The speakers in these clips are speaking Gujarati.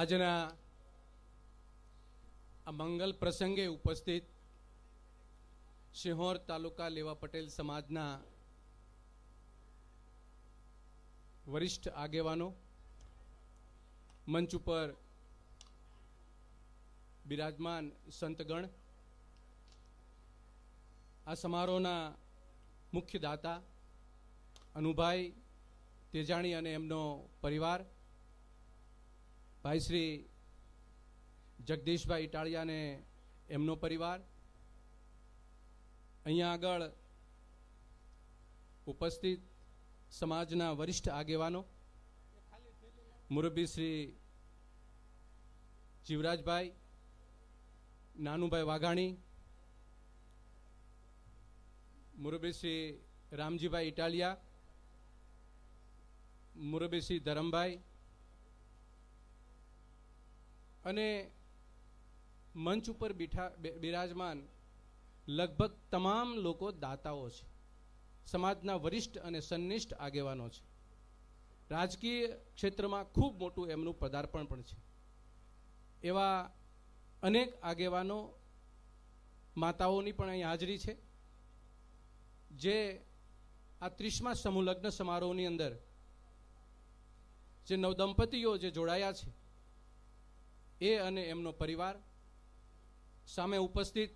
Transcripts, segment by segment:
આજના આ મંગલ પ્રસંગે ઉપસ્થિત સિંહોર તાલુકા લેવા પટેલ સમાજના વરિષ્ઠ આગેવાનો, મંચ ઉપર બિરાજમાન સંતગણ, આ સમારોહના મુખ્ય દાતા અનુભાઈ તેજાણી અને એમનો પરિવાર ભાઈ શ્રી જગદીશભાઈ ઇટાળિયાને એમનો પરિવાર. અહીંયા આગળ ઉપસ્થિત સમાજના વરિષ્ઠ આગેવાનો. મુરબ્બી શ્રી જીવરાજભાઈ, નાનુભાઈ વાઘાણી. મુરબ્બી શ્રી રામજીભાઈ ઇટાલિયા. મુરબ્બી શ્રી ધરમભાઈ. અને મંચ ઉપર બીઠા બિરાજમાન લગભગ તમામ લોકો દાતાઓ છે. સમાજના વરિષ્ઠ અને સન્નિષ્ઠ આગેવાનો છે. રાજકીય ક્ષેત્રમાં ખૂબ મોટું એમનું પદાર્પણ પણ છે. એવા અનેક આગેવાનો માતાઓની પણ અહીં હાજરી છે. જે આ ત્રીસમા સમૂહ લગ્ન સમારોહની અંદર જે નવદંપતીઓ જે જોડાયા છે એ અને એમનો પરિવાર સામે ઉપસ્થિત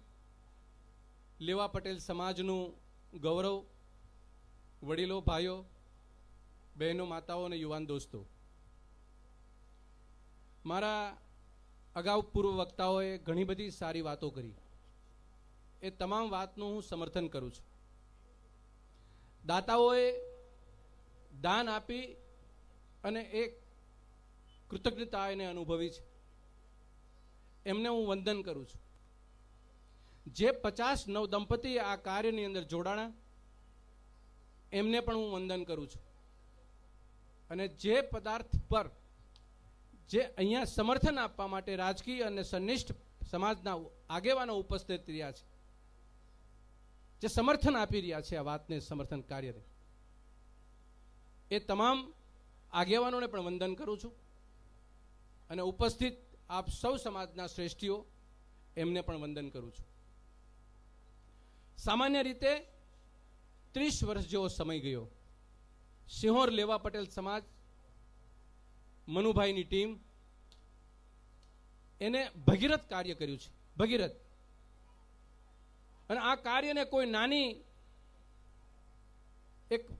લેવા પટેલ સમાજનું ગૌરવ, વડીલો, ભાઈઓ, બહેનો, માતાઓ અને યુવાન દોસ્તો. મારા અગાઉ પૂર્વ વક્તાઓએ ઘણી બધી સારી વાતો કરી. એ તમામ વાતનું હું સમર્થન કરું છું. દાતાઓએ દાન આપી અને એક કૃતજ્ઞતા એને અનુભવી છે. એમને હું વંદન કરું છું. જે પચાસ નવ દંપતી આ કાર્યની અંદર જોડાણા, એમને પણ હું વંદન કરું છું. અને જે પદાર્થ પર જે અહીંયા સમર્થન આપવા માટે રાજકીય અને સનિષ્ઠ સમાજના આગેવાનો ઉપસ્થિત રહ્યા છે, જે સમર્થન આપી રહ્યા છે આ વાતને સમર્થન કાર્યને, એ તમામ આગેવાનોને પણ વંદન કરું છું. અને ઉપસ્થિત આપ સૌ સમાજના શ્રેષ્ઠીઓ, એમને પણ વંદન કરું છું. સામાન્ય રીતે ત્રીસ વર્ષ જેવો સમય ગયો. સિંહોર લેવા પટેલ સમાજ, મનુભાઈની ટીમ, એને ભગીરથ કાર્ય કર્યું છે, ભગીરથ. અને આ કાર્યને કોઈ નાની, એક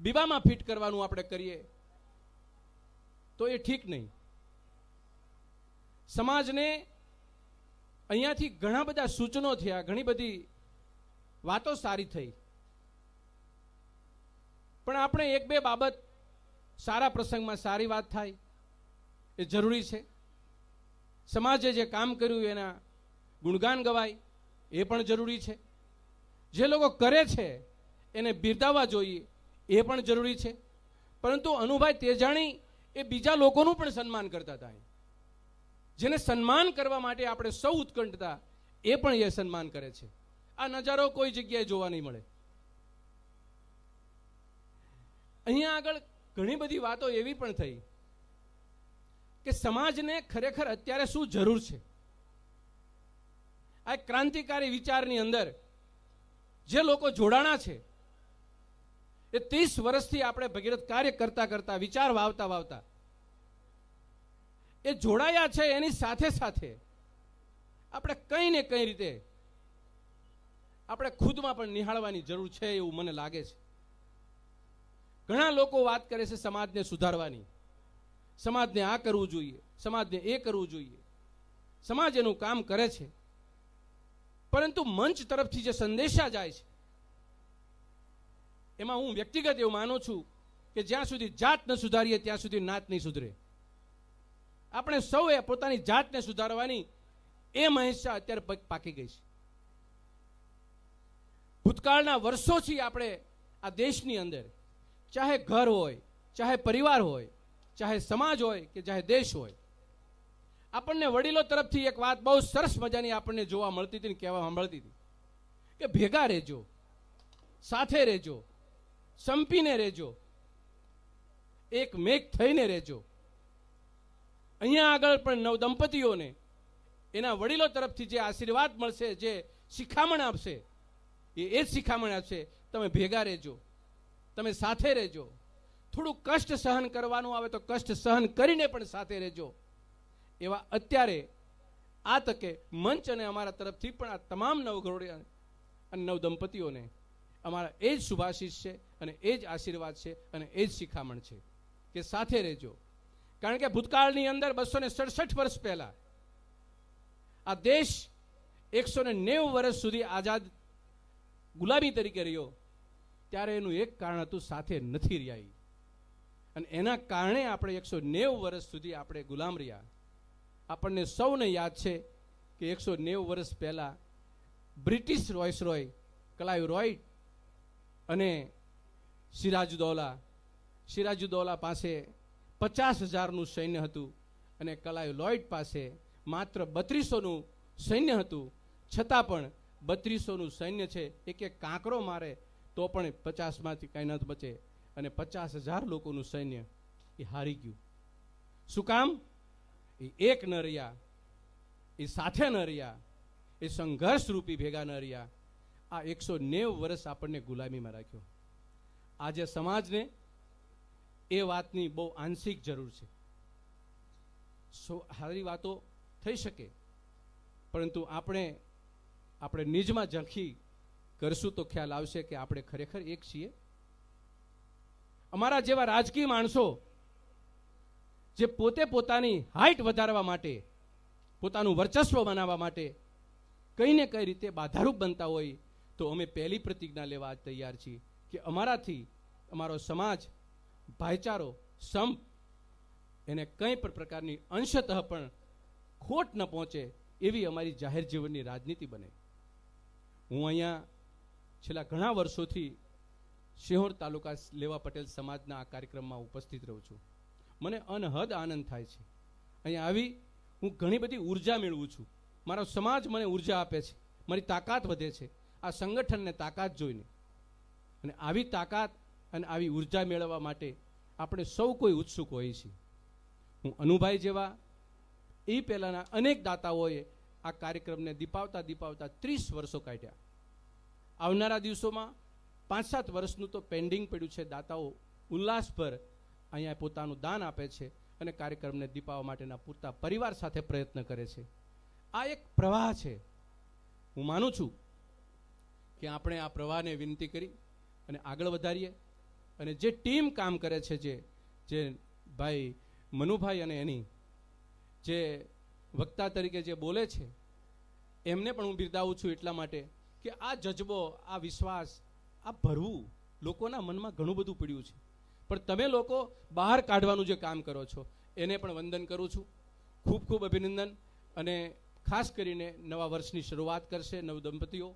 બીબામાં ફિટ કરવાનું આપણે કરીએ, તો એ ઠીક નહીં. સમાજને અહીંયાથી ઘણા બધા સૂચનો થયા, ઘણી બધી વાતો સારી થઈ. પણ આપણે એક બે બાબત સારા પ્રસંગમાં સારી વાત થાય, એ જરૂરી છે. સમાજે જે કામ કર્યું એના ગુણગાન ગવાય, એ પણ જરૂરી છે. જે લોકો કરે છે, એને બિરદાવવા જોઈએ, એ પણ જરૂરી છે. પરંતુ અનુભાઈ તેજાણી એ બીજા લોકોનું પણ સન્માન કરતા હતા. જેને સન્માન કરવા માટે આપણે સૌ ઉત્કંઠતા, એ પણ એ સન્માન કરે છે. આ નજારો કોઈ જગ્યાએ જોવા નહીં મળે. અહીંયા આગળ ઘણી બધી વાતો એવી પણ થઈ કે સમાજને ખરેખર અત્યારે શું જરૂર છે? આ ક્રાંતિકારી વિચારની અંદર જે લોકો જોડાણા છે, એ ત્રીસ વર્ષથી આપણે ભગીરથ કાર્ય કરતા કરતા, વિચાર વાવતા વાવતા એ જોડાયા છે એની સાથે સાથે. આપણે કંઈ ને કઈ રીતે આપણે ખુદમાં પણ નિહાળવાની જરૂર છે એવું મને લાગે છે. ઘણા લોકો વાત કરે છે સમાજને સુધારવાની. સમાજને આ કરવું જોઈએ, સમાજને એ કરવું જોઈએ. સમાજ એનું કામ કરે છે. પરંતુ મંચ તરફથી જે સંદેશા જાય છે, એમાં હું વ્યક્તિગત એવું માનું છું કે જ્યાં સુધી જાત ન સુધારીએ, ત્યાં સુધી નાત નહીં સુધરે. આપણે સૌએ પોતાની જાતને સુધારવાની એ મહેશા અત્યારે પાકી ગઈ છે. ભૂતકાળના વર્ષોથી આપણે આ દેશની અંદર, ચાહે ઘર હોય, ચાહે પરિવાર હોય, ચાહે સમાજ હોય કે ચાહે દેશ હોય, આપણને વડીલો તરફથી એક વાત બહુ સરસ મજાની આપણને જોવા મળતી હતી ને કહેવા મળતી હતી કે ભેગા રહેજો, સાથે રહેજો, સંપીને રહેજો એક મેક થઈને રહેજો. અહીંયા આગળ પણ નવ દંપતીઓને એના વડીલો તરફથી જે આશીર્વાદ મળશે, જે શિખામણ આપશે, એ એ જ શિખામણ આપશે. તમે ભેગા રહેજો. તમે સાથે રહેજો. થોડું કષ્ટ સહન કરવાનું આવે તો કષ્ટ સહન કરીને પણ સાથે રહેજો. એવા અત્યારે આ તકે મંચ અને અમારા તરફથી પણ આ તમામ નવઘરોડિયા અને નવ દંપતીઓને અમારા એ જ શુભાશીષ છે અને એ જ આશીર્વાદ છે અને એ જ શિખામણ છે કે સાથે રહેજો. કારણ કે ભૂતકાળની અંદર બસો ને સડસઠ વર્ષ પહેલા આ દેશ એકસો ને નેવું વર્ષ સુધી આઝાદ ગુલામી તરીકે રહ્યો, ત્યારે એનું એક કારણ હતું, સાથે નથી રહ્યા અને એના કારણે આપણે એકસો નેવું વર્ષ સુધી આપણે ગુલામ રહ્યા. આપણને સૌને યાદ છે કે એકસો નેવું વર્ષ પહેલાં બ્રિટિશ રોયસરોય ક્લાઇવ રોય અને સિરાજુદૌલા સિરાજુદૌલા પાસે પચાસ હજારનું સૈન્ય હતું અને કલાઇવ લોઇડ પાસે માત્ર બત્રીસોનું સૈન્ય હતું. છતાં પણ બત્રીસોનું સૈન્ય છે, એક એક કાંકરો મારે તો પણ પચાસમાંથી કાંઈ ન બચે અને પચાસ હજાર લોકોનું સૈન્ય એ હારી ગયું. શું કામ? એ એક ન રહ્યા, એ સાથે ન રહ્યા, એ સંઘર્ષ રૂપી ભેગા ન રહ્યા. આ એકસો નેવ વર્ષ આપણને ગુલામીમાં રાખ્યો. આજે સમાજને એ વાતની બહુ આંશિક જરૂર છે. સારી વાતો થઈ શકે, પરંતુ આપણે આપણે નિજમાં ઝંખી કરશું તો ખ્યાલ આવશે કે આપણે ખરેખર એક છીએ. અમારા જેવા રાજકીય માણસો જે પોતે પોતાની હાઇટ વધારવા માટે, પોતાનું વર્ચસ્વ બનાવવા માટે કઈ ને કઈ રીતે બાધારૂપ બનતા હોય, તો અમે પહેલી પ્રતિજ્ઞા લેવા તૈયાર છીએ કે અમારાથી, અમારો સમાજ ભાઈચારો, સંપ એને કંઈ પણ પ્રકારની અંશતઃ પણ ખોટ ન પહોંચે એવી અમારી જાહેર જીવનની રાજનીતિ બને. હું અહીંયા છેલ્લા ઘણા વર્ષોથી શિહોર તાલુકા લેવા પટેલ સમાજના આ કાર્યક્રમમાં ઉપસ્થિત રહું છું. મને અનહદ આનંદ થાય છે. અહીંયા આવી હું ઘણી બધી ઊર્જા મેળવું છું. મારો સમાજ મને ઊર્જા આપે છે. મારી તાકાત વધે છે. આ સંગઠનને તાકાત જોઈને. અને આવી તાકાત અને આવી ઊર્જા મેળવવા માટે આપણે સૌ કોઈ ઉત્સુક હોઈએ છીએ. હું અનુભાઈ જેવા એ પહેલાંના અનેક દાતાઓએ આ કાર્યક્રમને દીપાવતા દીપાવતા ત્રીસ વર્ષો કાઢ્યા. આવનારા દિવસોમાં પાંચ સાત વર્ષનું તો પેન્ડિંગ પડ્યું છે. દાતાઓ ઉલ્લાસભર અહીંયા પોતાનું દાન આપે છે અને કાર્યક્રમને દીપાવવા માટેના પૂરતા પરિવાર સાથે પ્રયત્ન કરે છે. આ એક પ્રવાહ છે. હું માનું છું કે આપણે આ પ્રવાહને વિનંતી કરી અને આગળ વધારીએ. અને જે ટીમ કામ કરે છે જે જે ભાઈ મનુભાઈ અને એની, જે વક્તા તરીકે જે બોલે છે, એમને પણ હું બિરદાવું છું એટલા માટે કે આ જજબો, આ વિશ્વાસ, આ ભરવું લોકોના મનમાં ઘણું બધું પડ્યું છે. પણ તમે લોકો બહાર કાઢવાનું જે કામ કરો છો, એને પણ વંદન કરું છું. ખૂબ ખૂબ અભિનંદન અને ખાસ કરીને નવા વર્ષની શરૂઆત કરશે નવ દંપતીઓ.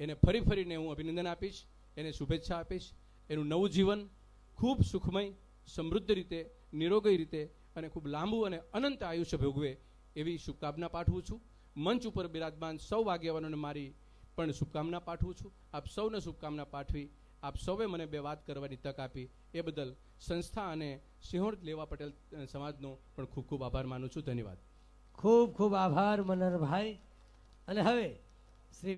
એને ફરી ફરીને હું અભિનંદન આપીશ, એને શુભેચ્છા આપીશ. એનું નવું જીવન ખૂબ સુખમય, સમૃદ્ધ રીતે, નિરોગી રીતે અને ખૂબ લાંબુ અને અનંત આયુષ્ય ભોગવે એવી શુભકામના પાઠવું છું. મંચ ઉપર બિરાજમાન સૌ વાગ્યવાનોને મારી પણ શુભકામના પાઠવું છું. આપ સૌને શુભકામના પાઠવી, આપ સૌએ મને બે વાત કરવાની તક આપી. એ બદલ સંસ્થા અને સિંહોર લેવા પટેલ સમાજનો પણ ખૂબ ખૂબ આભાર માનું છું. ધન્યવાદ. ખૂબ ખૂબ આભાર મનહરભાઈ અને હવે